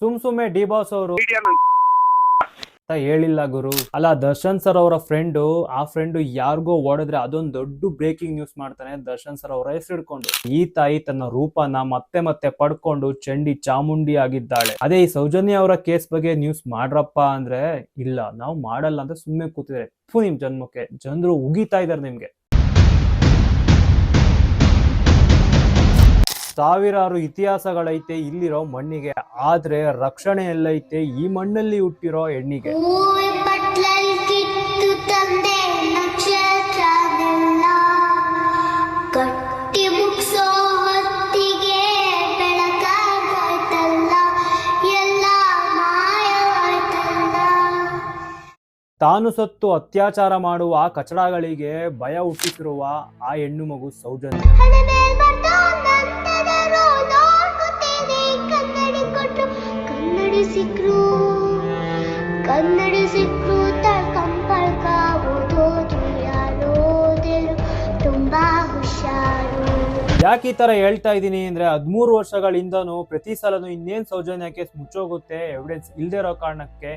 ಸುಮ್ ಸುಮ್ಮನೆ D boss ಅವರು ಹೇಳಿಲ್ಲ ಗುರು. ಅಲ್ಲ ದರ್ಶನ್ ಸರ್ ಅವರ ಫ್ರೆಂಡು ಆ ಫ್ರೆಂಡು ಯಾರಿಗೋ ಓಡಿದ್ರೆ ಅದೊಂದು ದೊಡ್ಡ ಬ್ರೇಕಿಂಗ್ ನ್ಯೂಸ್ ಮಾಡ್ತಾನೆ ದರ್ಶನ್ ಸರ್ ಅವರ ಹೆಸರು ಹಿಡ್ಕೊಂಡು. ಈ ತಾಯಿ ತನ್ನ ರೂಪನ ಮತ್ತೆ ಮತ್ತೆ ಪಡ್ಕೊಂಡು ಚಂಡಿ ಚಾಮುಂಡಿ ಆಗಿದ್ದಾಳೆ. ಅದೇ ಈ ಸೌಜನ್ಯ ಅವರ ಕೇಸ್ ಬಗ್ಗೆ ನ್ಯೂಸ್ ಮಾಡ್ರಪ್ಪ ಅಂದ್ರೆ ಇಲ್ಲ ನಾವು ಮಾಡಲ್ಲ ಅಂತ ಸುಮ್ಮನೆ ಕೂತಿದ್ರೆ ಫು ನಿಮ್ ಜನ್ಮಕ್ಕೆ. ಜನರು ಉಗಿತಾ ಇದಾರೆ ನಿಮ್ಗೆ. ಸಾವಿರಾರು ಇತಿಹಾಸಗಳೈತೆ ಇಲ್ಲಿರೋ ಮಣ್ಣಿಗೆ ಆದ್ರೆ ರಕ್ಷಣೆ ಎಲ್ಲೈತೆ ಈ ಮಣ್ಣಲ್ಲಿ ಹುಟ್ಟಿರೋ ಹೆಣ್ಣಿಗೆ. ತಾನು ಸತ್ತು ಅತ್ಯಾಚಾರ ಮಾಡುವ ಕಚಡಗಳಿಗೆ ಭಯ ಹುಟ್ಟಿಸಿರುವ ಆ ಹೆಣ್ಣು ಮಗು ಸೌಜನ್ಯ. ಯಾಕೆ ಈ ತರ ಹೇಳ್ತಾ ಇದ್ದೀನಿ ಅಂದ್ರೆ ಹದಿಮೂರು ವರ್ಷಗಳಿಂದನೂ ಪ್ರತಿ ಸಲನು ಇನ್ನೇನ್ ಸೌಜನ್ಯ ಕೇಸ್ ಮುಚ್ಚೋಗುತ್ತೆ ಎವಿಡೆನ್ಸ್ ಇಲ್ದೇ ಇರೋ ಕಾರಣಕ್ಕೆ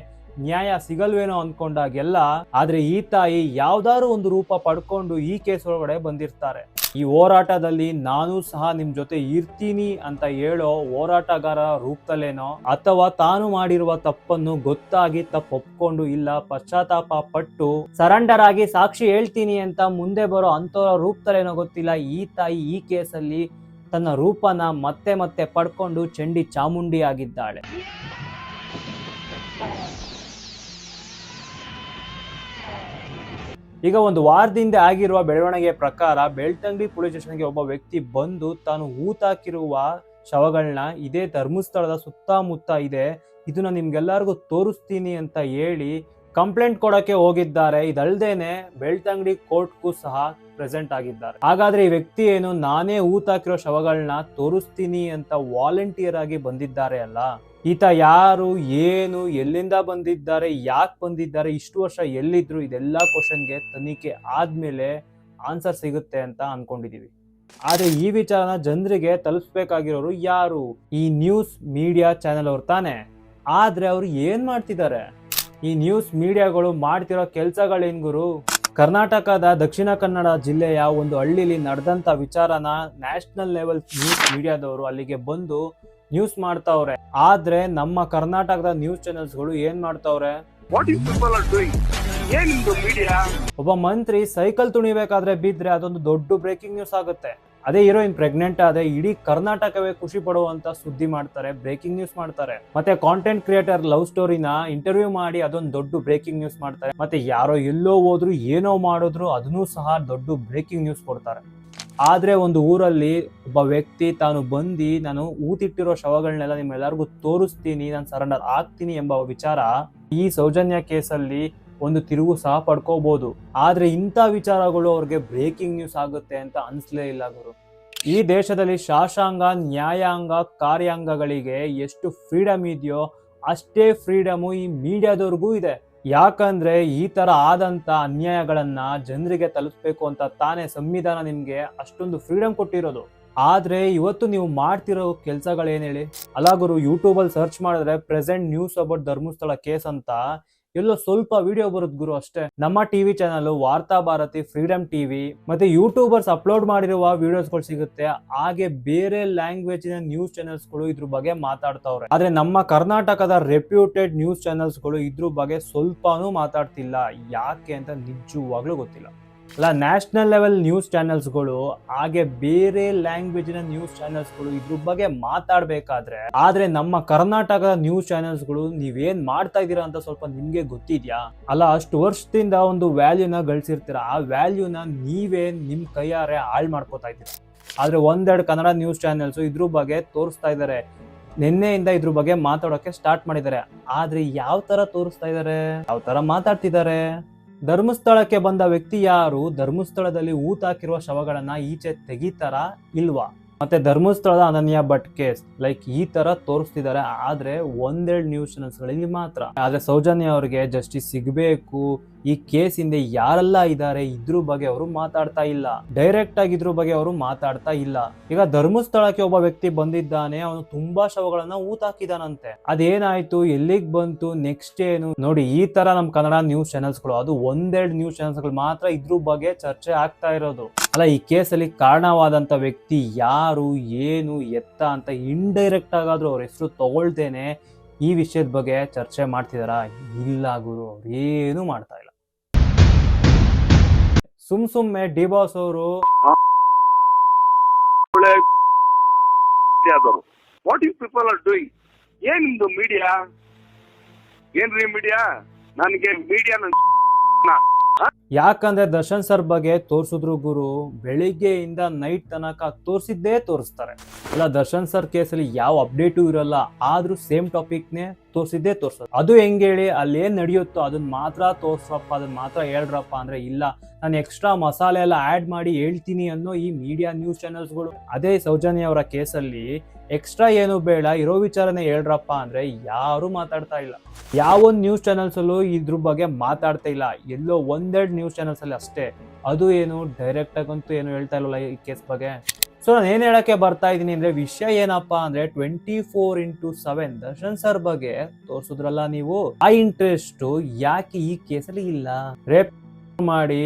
ನ್ಯಾಯ ಸಿಗಲ್ವೇನೋ ಅನ್ಕೊಂಡಾಗೆಲ್ಲ ಆದ್ರೆ ಈ ತಾಯಿ ಯಾವ್ದಾದ್ರು ಒಂದು ರೂಪ ಪಡ್ಕೊಂಡು ಈ ಕೇಸ್ ಒಳಗಡೆ ಬಂದಿರ್ತಾರೆ. ಈ ಹೋರಾಟದಲ್ಲಿ ನಾನು ಸಹ ನಿಮ್ ಜೊತೆ ಇರ್ತೀನಿ ಅಂತ ಹೇಳೋ ಹೋರಾಟಗಾರ ರೂಪದಲ್ಲೇನೋ, ಅಥವಾ ತಾನು ಮಾಡಿರುವ ತಪ್ಪನ್ನು ಗೊತ್ತಾಗಿ ತಪ್ಪು ಒಪ್ಕೊಂಡು ಇಲ್ಲ ಪಶ್ಚಾತ್ತಾಪ ಪಟ್ಟು ಸರೆಂಡರ್ ಆಗಿ ಸಾಕ್ಷಿ ಹೇಳ್ತೀನಿ ಅಂತ ಮುಂದೆ ಬರೋ ಅಂತವರ ರೂಪದಲ್ಲೇನೋ ಗೊತ್ತಿಲ್ಲ, ಈ ತಾಯಿ ಈ ಕೇಸಲ್ಲಿ ತನ್ನ ರೂಪನ ಮತ್ತೆ ಮತ್ತೆ ಪಡ್ಕೊಂಡು ಚಂಡಿ ಚಾಮುಂಡಿ ಆಗಿದ್ದಾಳೆ ಈಗ ಒಂದು ವಾರದಿಂದ ಆಗಿರುವ ಬೆಳವಣಿಗೆ ಪ್ರಕಾರ ಬೆಳ್ತಂಗಡಿ ಪೊಲೀಸ್ ಸ್ಟೇಷನ್ಗೆ ಒಬ್ಬ ವ್ಯಕ್ತಿ ಬಂದು ತಾನು ಹೂತಾಕಿರುವ ಶವಗಳನ್ನ ಇದೇ ಧರ್ಮಸ್ಥಳದ ಸುತ್ತಮುತ್ತ ಇದೆ. ಇದನ್ನ ನಿಮ್ಗೆಲ್ಲರಿಗೂ ತೋರಿಸ್ತೀನಿ ಅಂತ ಹೇಳಿ ಕಂಪ್ಲೇಂಟ್ ಕೊಡಕ್ಕೆ ಹೋಗಿದ್ದಾರೆ. ಇದಲ್ದೇನೆ ಬೆಳ್ತಂಗಡಿ ಕೋರ್ಟ್ಗೂ ಸಹ ಪ್ರೆಸೆಂಟ್ ಆಗಿದ್ದಾರೆ. ಹಾಗಾದ್ರೆ ಈ ವ್ಯಕ್ತಿ ಏನು ನಾನೇ ಊತಾಕಿರೋ ಶವಗಳನ್ನ ತೋರಿಸ್ತೀನಿ ಅಂತ ವಾಲಂಟಿಯರ್ ಆಗಿ ಬಂದಿದ್ದಾರೆ ಅಲ್ಲ? ಈತ ಯಾರು, ಏನು, ಎಲ್ಲಿಂದ ಬಂದಿದ್ದಾರೆ, ಯಾಕೆ ಬಂದಿದ್ದಾರೆ, ಇಷ್ಟು ವರ್ಷ ಎಲ್ಲಿದ್ರು ಇದೆಲ್ಲ ಕ್ವಶನ್ಗೆ ತನಿಖೆ ಆದ್ಮೇಲೆ ಆನ್ಸರ್ ಸಿಗುತ್ತೆ ಅಂತ ಅನ್ಕೊಂಡಿದೀವಿ. ಆದ್ರೆ ಈ ವಿಚಾರನ ಜನರಿಗೆ ತಲುಪಿಸ್ಬೇಕಾಗಿರೋರು ಯಾರು? ಈ ನ್ಯೂಸ್ ಮೀಡಿಯಾ ಚಾನೆಲ್ ಅವ್ರು ತಾನೆ. ಆದ್ರೆ ಅವ್ರು ಏನ್ ಮಾಡ್ತಿದ್ದಾರೆ? ಈ ನ್ಯೂಸ್ ಮೀಡಿಯಾಗಳು ಮಾಡ್ತಿರೋ ಕೆಲಸಗಳೇನ್ ಗುರು? ಕರ್ನಾಟಕದ ದಕ್ಷಿಣ ಕನ್ನಡ ಜಿಲ್ಲೆಯ ಒಂದು ಹಳ್ಳಿಲಿ ನಡೆದಂತ ವಿಚಾರನ ನ್ಯಾಷನಲ್ ಲೆವೆಲ್ ನ್ಯೂಸ್ ಮೀಡಿಯಾದವರು ಅಲ್ಲಿಗೆ ಬಂದು ನ್ಯೂಸ್ ಮಾಡ್ತಾವ್ರೆ. ಆದ್ರೆ ನಮ್ಮ ಕರ್ನಾಟಕದ ನ್ಯೂಸ್ ಚಾನೆಲ್ಸ್ಗಳು ಏನ್ ಮಾಡ್ತಾವ್ರೆ? ಒಬ್ಬ ಮಂತ್ರಿ ಸೈಕಲ್ ತುಣಿಬೇಕಾದ್ರೆ ಬಿದ್ರೆ ಅದೊಂದು ದೊಡ್ಡ ಬ್ರೇಕಿಂಗ್ ನ್ಯೂಸ್ ಆಗುತ್ತೆ. ಅದೇ ಹೀರೋಯಿನ್ ಪ್ರೆಗ್ನೆಂಟ್ ಆದ್ರೆ ಇಡೀ ಕರ್ನಾಟಕವೇ ಖುಷಿ ಪಡುವಂತ ಸುದ್ದಿ ಮಾಡ್ತಾರೆ ಬ್ರೇಕಿಂಗ್ ನ್ಯೂಸ್ ಮಾಡ್ತಾರೆ. ಮತ್ತೆ ಕಾಂಟೆಂಟ್ ಕ್ರಿಯೇಟರ್ ಲವ್ ಸ್ಟೋರಿನ ಇಂಟರ್ವ್ಯೂ ಮಾಡಿ ಅದೊಂದು ದೊಡ್ಡ ಬ್ರೇಕಿಂಗ್ ನ್ಯೂಸ್ ಮಾಡ್ತಾರೆ. ಮತ್ತೆ ಯಾರೋ ಎಲ್ಲೋ ಹೋದ್ರು, ಏನೋ ಮಾಡಿದ್ರು, ಅದನ್ನೂ ಸಹ ದೊಡ್ಡ ಬ್ರೇಕಿಂಗ್ ನ್ಯೂಸ್ ಕೊಡ್ತಾರೆ. ಆದ್ರೆ ಒಂದು ಊರಲ್ಲಿ ಒಬ್ಬ ವ್ಯಕ್ತಿ ತಾನು ಬಂದು ನಾನು ಊತಿಟ್ಟಿರೋ ಶವಗಳನ್ನೆಲ್ಲ ನಿಮ್ಮೆಲ್ಲರಿಗೂ ತೋರಿಸ್ತೀನಿ, ನಾನು ಸರೆಂಡರ್ ಆಗ್ತೀನಿ ಎಂಬ ವಿಚಾರ ಈ ಸೌಜನ್ಯ ಕೇಸಲ್ಲಿ ಒಂದು ತಿರುವು ಸಹ ಪಡ್ಕೋಬಹುದು ಆದ್ರೆ ಇಂಥ ವಿಚಾರಗಳು ಅವ್ರಿಗೆ ಬ್ರೇಕಿಂಗ್ ನ್ಯೂಸ್ ಆಗುತ್ತೆ ಅಂತ ಅನ್ಸ್ಲೇ ಇಲ್ಲ ಗುರು. ಈ ದೇಶದಲ್ಲಿ ಶಾಸಾಂಗ ನ್ಯಾಯಾಂಗ, ಕಾರ್ಯಾಂಗಗಳಿಗೆ ಎಷ್ಟು ಫ್ರೀಡಮ್ ಇದೆಯೋ ಅಷ್ಟೇ ಫ್ರೀಡಮು ಈ ಮೀಡಿಯಾದವ್ರಿಗೂ ಇದೆ. ಯಾಕಂದ್ರೆ ಈ ತರ ಆದಂತ ಅನ್ಯಾಯಗಳನ್ನ ಜನರಿಗೆ ತಲುಪಬೇಕು ಅಂತ ತಾನೇ ಸಂವಿಧಾನ ನಿಮ್ಗೆ ಅಷ್ಟೊಂದು ಫ್ರೀಡಮ್ ಕೊಟ್ಟಿರೋದು. ಆದ್ರೆ ಇವತ್ತು ನೀವು ಮಾಡ್ತಿರೋ ಕೆಲಸಗಳೇನು ಹೇಳಿ? ಅಲ್ಲ ಗುರು ಯೂಟ್ಯೂಬಲ್ಲಿ ಸರ್ಚ್ ಮಾಡಿದ್ರೆ present news about Dharmasthala case ಅಂತ ಎಲ್ಲೋ ಸ್ವಲ್ಪ ವಿಡಿಯೋ ಬರುತ್ತೆ ಗುರು ಅಷ್ಟೇ. ನಮ್ಮ TV channel Vartha Bharathi freedom TV ಮತ್ತೆ ಯೂಟ್ಯೂಬರ್ಸ್ ಅಪ್ಲೋಡ್ ಮಾಡಿರುವ ವಿಡಿಯೋಸ್ಗಳು ಸಿಗುತ್ತೆ. ಹಾಗೆ ಬೇರೆ ಲ್ಯಾಂಗ್ವೇಜ್ ನ್ಯೂಸ್ ಚಾನೆಲ್ಸ್ಗಳು ಇದ್ರ ಬಗ್ಗೆ ಮಾತಾಡ್ತಾವ್ರೆ. ಆದ್ರೆ ನಮ್ಮ ಕರ್ನಾಟಕದ ರೆಪ್ಯೂಟೆಡ್ ನ್ಯೂಸ್ ಚಾನೆಲ್ಸ್ಗಳು ಇದ್ರ ಬಗ್ಗೆ ಸ್ವಲ್ಪನೂ ಮಾತಾಡ್ತಿಲ್ಲ. ಯಾಕೆ ಅಂತ ನಿಜವಾಗ್ಲೂ ಗೊತ್ತಿಲ್ಲ. ಅಲ್ಲ ನ್ಯಾಷನಲ್ ಲೆವೆಲ್ ನ್ಯೂಸ್ ಚಾನೆಲ್ಸ್ಗಳು ಹಾಗೆ ಬೇರೆ ಲ್ಯಾಂಗ್ವೇಜಿನ ನ್ಯೂಸ್ ಚಾನೆಲ್ಸ್ಗಳು ಇದ್ರ ಬಗ್ಗೆ ಮಾತಾಡ್ಬೇಕಾದ್ರೆ, ಆದ್ರೆ ನಮ್ಮ ಕರ್ನಾಟಕದ ನ್ಯೂಸ್ ಚಾನೆಲ್ಸ್ಗಳು ನೀವೇನ್ ಮಾಡ್ತಾ ಇದ್ದೀರಾ ಅಂತ ಸ್ವಲ್ಪ ನಿಮ್ಗೆ ಗೊತ್ತಿದ್ಯಾ? ಅಲ್ಲ, ಅಷ್ಟು ವರ್ಷದಿಂದ ಒಂದು ವ್ಯಾಲ್ಯೂನ ಗಳಿಸಿರ್ತೀರ? ಆ ವ್ಯಾಲ್ಯೂನ ನೀವೇ ನಿಮ್ ಕೈಯಾರೆ ಹಾಳ್ ಮಾಡ್ಕೋತಾ ಇದ್ದೀರಾ? ಆದ್ರೆ ಒಂದೆರಡು ಕನ್ನಡ ನ್ಯೂಸ್ ಚಾನೆಲ್ಸ್ ಇದ್ರ ಬಗ್ಗೆ ತೋರಿಸ್ತಾ ಇದ್ದಾರೆ ನಿನ್ನೆಯಿಂದ ಇದ್ರ ಬಗ್ಗೆ ಮಾತಾಡೋಕೆ ಸ್ಟಾರ್ಟ್ ಮಾಡಿದ್ದಾರೆ ಆದ್ರೆ ಯಾವ ತರ ತೋರಿಸ್ತಾ ಇದ್ದಾರೆ ಯಾವ ತರ ಮಾತಾಡ್ತಿದ್ದಾರೆ ಧರ್ಮಸ್ಥಳಕ್ಕೆ ಬಂದ ವ್ಯಕ್ತಿ ಯಾರು? ಧರ್ಮಸ್ಥಳದಲ್ಲಿ ಊತಾಕಿರುವ ಶವಗಳನ್ನ ಈಚೆ ತೆಗಿತಾರ ಇಲ್ವಾ? ಮತ್ತೆ ಧರ್ಮಸ್ಥಳದ ಅನನ್ಯ ಭಟ್ ಕೇಸ್ ಲೈಕ್ ಈ ತರ ತೋರಿಸ್ತಿದ್ದಾರೆ, ಆದ್ರೆ ಒಂದೆರಡು ನ್ಯೂಸ್ ಚಾನೆಲ್ಸ್ಗಳಲ್ಲಿ ಮಾತ್ರ. ಆದ್ರೆ ಸೌಜನ್ಯ ಅವರಿಗೆ ಜಸ್ಟಿಸ್ ಸಿಗಬೇಕು ಈ ಕೇಸ್ ಹಿಂದೆ ಯಾರೆಲ್ಲ ಇದ್ದಾರೆ, ಇದ್ರ ಬಗ್ಗೆ ಅವರು ಮಾತಾಡ್ತಾ ಇಲ್ಲ. ಡೈರೆಕ್ಟ್ ಆಗಿ ಇದ್ರ ಬಗ್ಗೆ ಅವರು ಮಾತಾಡ್ತಾ ಇಲ್ಲ. ಈಗ ಧರ್ಮಸ್ಥಳಕ್ಕೆ ಒಬ್ಬ ವ್ಯಕ್ತಿ ಬಂದಿದ್ದಾನೆ, ಅವನು ತುಂಬಾ ಶವಗಳನ್ನ ಊತಾಕಿದಾನಂತೆ. ಅದೇನಾಯ್ತು? ಎಲ್ಲಿಗ್ ಬಂತು? ನೆಕ್ಸ್ಟ್ ಏನು? ನೋಡಿ, ಈ ತರ ನಮ್ ಕನ್ನಡ ನ್ಯೂಸ್ ಚಾನೆಲ್ಸ್ಗಳು ಅದು ಒಂದೆರಡು ನ್ಯೂಸ್ ಚಾನೆಲ್ಸ್ಗಳು ಮಾತ್ರ ಇದ್ರ ಬಗ್ಗೆ ಚರ್ಚೆ ಆಗ್ತಾ ಇರೋದು. ಅಲ್ಲ, ಈ ಕೇಸಲ್ಲಿ ಕಾರಣವಾದಂತ ವ್ಯಕ್ತಿ ಯಾರು, ಏನು, ಎತ್ತ ಅಂತ ಇಂಡೈರೆಕ್ಟ್ ಆಗಾದ್ರೂ ಅವ್ರ ಹೆಸರು ತಗೊಳ್ತೇನೆ. ಈ ವಿಷಯದ ಬಗ್ಗೆ ಚರ್ಚೆ ಮಾಡ್ತಿದಾರ? ಇಲ್ಲ ಗುರು, ಅವ್ರು ಏನು ಮಾಡ್ತಾ ಇಲ್ಲ. ಸುಮ್ ಸುಮ್ಮನೆ ಡಿ ಬಾಸ್ ಅವರು. ಆದವರು what you people are doing ಏನ್ ನಿಮ್ದು ಮೀಡಿಯಾ ಏನ್ರಿ ಮೀಡಿಯಾ ನನಗೆ ಮೀಡಿಯಾ ಯಾಕಂದ್ರೆ ದರ್ಶನ್ ಸರ್ ಬಗ್ಗೆ ತೋರಿಸಿದ್ರು ಗುರು ಬೆಳಿಗ್ಗೆಯಿಂದ ನೈಟ್ ತನಕ ತೋರಿಸಿದ್ದೇ ತೋರಿಸ್ತಾರೆ. ಇಲ್ಲ ದರ್ಶನ್ ಸರ್ ಕೇಸಲ್ಲಿ ಯಾವ ಅಪ್ಡೇಟು ಇರಲ್ಲ ಆದ್ರೂ ಸೇಮ್ ಟಾಪಿಕ್ನೇ ತೋರಿಸಿದ್ದೇ ತೋರಿಸೋದು. ಅದು ಹೆಂಗೆ ಹೇಳಿ ಅಲ್ಲಿ ಏನು ನಡೆಯುತ್ತೋ ಅದನ್ನ ಮಾತ್ರ ತೋರ್ಸಪ್ಪ ಅದನ್ನ ಮಾತ್ರ ಹೇಳ್ರಪ್ಪ ಅಂದ್ರೆ ಇಲ್ಲ. ನಾನು ಎಕ್ಸ್ಟ್ರಾ ಮಸಾಲೆ ಎಲ್ಲ ಆಡ್ ಮಾಡಿ ಹೇಳ್ತೀನಿ ಅನ್ನೋ ಈ ಮೀಡಿಯಾ ನ್ಯೂಸ್ ಚಾನೆಲ್ಸ್ಗಳು ಅದೇ ಸೌಜನ್ಯ ಅವರ ಕೇಸಲ್ಲಿ ಎಕ್ಸ್ಟ್ರಾ ಏನು ಬೇಡ, ಇರೋ ವಿಚಾರನೇ ಹೇಳ್ರಪ್ಪ ಅಂದ್ರೆ ಯಾರು ಮಾತಾಡ್ತಾ ಇಲ್ಲ. ಯಾವೊಂದು ನ್ಯೂಸ್ ಚಾನೆಲ್ಸಲ್ಲೂ ಇದ್ರ ಬಗ್ಗೆ ಮಾತಾಡ್ತಾ ಇಲ್ಲ. ಎಲ್ಲೋ ಒಂದೆರಡು ನ್ಯೂಸ್ ಚಾನೆಲ್ಸ್ ಅಲ್ಲಿ ಅಷ್ಟೇ. ಅದು ಏನು ಡೈರೆಕ್ಟ್ ಆಗಂತೂ ಏನು ಹೇಳ್ತಾ ಇಲ್ಲ ಈ ಕೇಸ್ ಬಗ್ಗೆ? ಸೊ ನಾನು ಏನು ಹೇಳೋಕ್ಕೆ ಬರ್ತಾ ಇದ್ದೀನಿ ಅಂದರೆ ವಿಷಯ ಏನಪ್ಪಾ ಅಂದ್ರೆ twenty four into seven Darshan sir ಬಗ್ಗೆ ತೋರಿಸಿದ್ರಲ್ಲ ನೀವು? ಆ ಇಂಟ್ರೆಸ್ಟ್ ಯಾಕೆ ಈ ಕೇಸಲ್ಲಿ ಇಲ್ಲ? ರೇಪ್ ಮಾಡಿ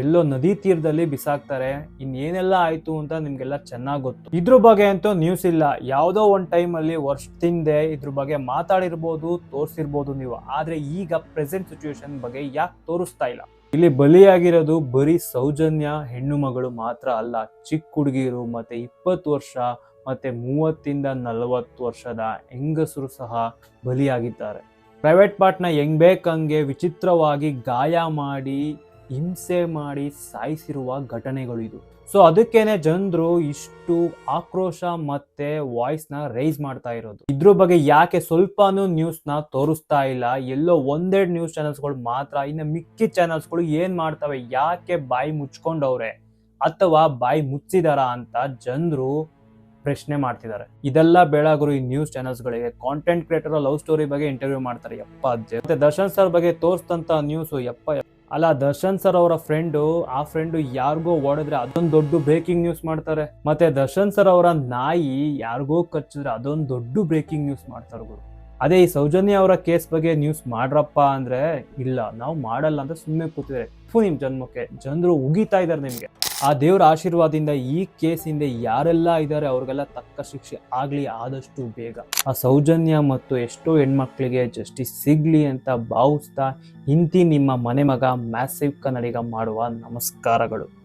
ಎಲ್ಲೋ ನದಿ ತೀರದಲ್ಲಿ ಬಿಸಾಕ್ತಾರೆ. ಇನ್ನೇನೆಲ್ಲ ಆಯ್ತು ಅಂತ ನಿಮ್ಗೆಲ್ಲ ಚೆನ್ನಾಗಿ ಗೊತ್ತು. ಇದ್ರ ಬಗ್ಗೆ ಅಂತೂ ನ್ಯೂಸ್ ಇಲ್ಲ. ಯಾವುದೋ ಒಂದು ಟೈಮ್ ಅಲ್ಲಿ ವರ್ಷದಿಂದ ಇದ್ರ ಬಗ್ಗೆ ಮಾತಾಡಿರ್ಬೋದು, ತೋರಿಸಿರ್ಬೋದು ನೀವು. ಆದ್ರೆ ಈಗ ಪ್ರೆಸೆಂಟ್ ಸಿಚುವೇಶನ್ ಬಗ್ಗೆ ಯಾಕೆ ತೋರಿಸ್ತಾ ಇಲ್ಲ? ಇಲ್ಲಿ ಬಲಿಯಾಗಿರೋದು ಬರೀ ಸೌಜನ್ಯ ಹೆಣ್ಣು ಮಗಳು ಮಾತ್ರ ಅಲ್ಲ, ಚಿಕ್ಕ ಹುಡುಗಿರು ಮತ್ತೆ ಇಪ್ಪತ್ತು ವರ್ಷ ಮತ್ತೆ ಮೂವತ್ತಿಂದ ನಲವತ್ತು ವರ್ಷದ ಹೆಂಗಸರು ಸಹ ಬಲಿಯಾಗಿದ್ದಾರೆ. ಪ್ರೈವೇಟ್ ಪಾರ್ಟ್ನ ಹೆಂಗ್ ಬೇಕಂಗೆ ವಿಚಿತ್ರವಾಗಿ ಗಾಯ ಮಾಡಿ ಹಿಂಸೆ ಮಾಡಿ ಸಾಯಿಸಿರುವ ಘಟನೆಗಳು ಇದು. ಸೊ ಅದಕ್ಕೇನೆ ಜನರು ಇಷ್ಟು ಆಕ್ರೋಶ ಮತ್ತೆ ವಾಯ್ಸ್ನ ರೈಸ್ ಮಾಡ್ತಾ ಇರೋದು. ಇದ್ರ ಬಗ್ಗೆ ಯಾಕೆ ಸ್ವಲ್ಪನೂ ನ ತೋರಿಸ್ತಾ ಇಲ್ಲ. ಎಲ್ಲೋ ಒಂದೆರಡು ನ್ಯೂಸ್ ಚಾನೆಲ್ಸ್ಗಳು ಮಾತ್ರ, ಇನ್ನು ಮಿಕ್ಕಿ ಚಾನೆಲ್ಸ್ಗಳು ಏನ್ ಮಾಡ್ತವೆ, ಯಾಕೆ ಬಾಯಿ ಮುಚ್ಕೊಂಡವ್ರೆ ಅಥವಾ ಬಾಯಿ ಮುಚ್ಚಿದಾರ ಅಂತ ಜನರು ಪ್ರಶ್ನೆ ಮಾಡ್ತಿದ್ದಾರೆ ಇದೆಲ್ಲ ಬೇಡಾಗರು ಈ ನ್ಯೂಸ್ ಚಾನೆಲ್ಸ್ಗಳಿಗೆ ಕಾಂಟೆಂಟ್ ಕ್ರಿಯೇಟರ್ ಲವ್ ಸ್ಟೋರಿ ಬಗ್ಗೆ ಇಂಟರ್ವ್ಯೂ ಮಾಡ್ತಾರೆ. ಯಪ್ಪ ಮತ್ತೆ ದರ್ಶನ್ ಸರ್ ಬಗ್ಗೆ ತೋರಿಸ್ತಂತ ನ್ಯೂಸ್ ಯಪ್ಪ. ಅಲ್ಲ, ದರ್ಶನ್ ಸರ್ ಅವರ ಫ್ರೆಂಡು ಆ ಫ್ರೆಂಡು ಯಾರಿಗೋ ಓಡಿದ್ರೆ ಅದೊಂದು ದೊಡ್ಡ ಬ್ರೇಕಿಂಗ್ ನ್ಯೂಸ್ ಮಾಡ್ತಾರೆ. ಮತ್ತೆ ದರ್ಶನ್ ಸರ್ ಅವರ ನಾಯಿ ಯಾರಿಗೋ ಕಚ್ಚಿದ್ರೆ ಅದೊಂದು ದೊಡ್ಡ ಬ್ರೇಕಿಂಗ್ ನ್ಯೂಸ್ ಮಾಡ್ತಾರೆ ಗುರು. ಅದೇ ಈ ಸೌಜನ್ಯ ಅವರ ಕೇಸ್ ಬಗ್ಗೆ ನ್ಯೂಸ್ ಮಾಡ್ರಪ್ಪ ಅಂದ್ರೆ, ಇಲ್ಲ, ನಾವು ಮಾಡಲ್ಲ ಅಂತ ಸುಮ್ಮನೆ ಕೂತಿದ್ರೆ ಫು ನಿಮ್ ಜನ್ಮಕ್ಕೆ, ಜನರು ಉಗಿತಾ ಇದ್ದಾರೆ ನಿಮ್ಗೆ. ಆ ದೇವರ ಆಶೀರ್ವಾದದಿಂದ ಈ ಕೇಸ್ ಹಿಂದೆ ಯಾರೆಲ್ಲ ಇದ್ದಾರೆ ಅವ್ರಿಗೆಲ್ಲ ತಕ್ಕ ಶಿಕ್ಷೆ ಆಗಲಿ ಆದಷ್ಟು ಬೇಗ. ಆ ಸೌಜನ್ಯ ಮತ್ತು ಎಷ್ಟೋ ಹೆಣ್ಮಕ್ಳಿಗೆ ಜಸ್ಟಿಸ್ ಸಿಗ್ಲಿ ಅಂತ ಭಾವಿಸ್ತಾ ಇಂತಿ ನಿಮ್ಮ ಮನೆ ಮಗ ಮ್ಯಾಸಿವ್ ಕನ್ನಡಿಗ ಮಾಡುವ ನಮಸ್ಕಾರಗಳು.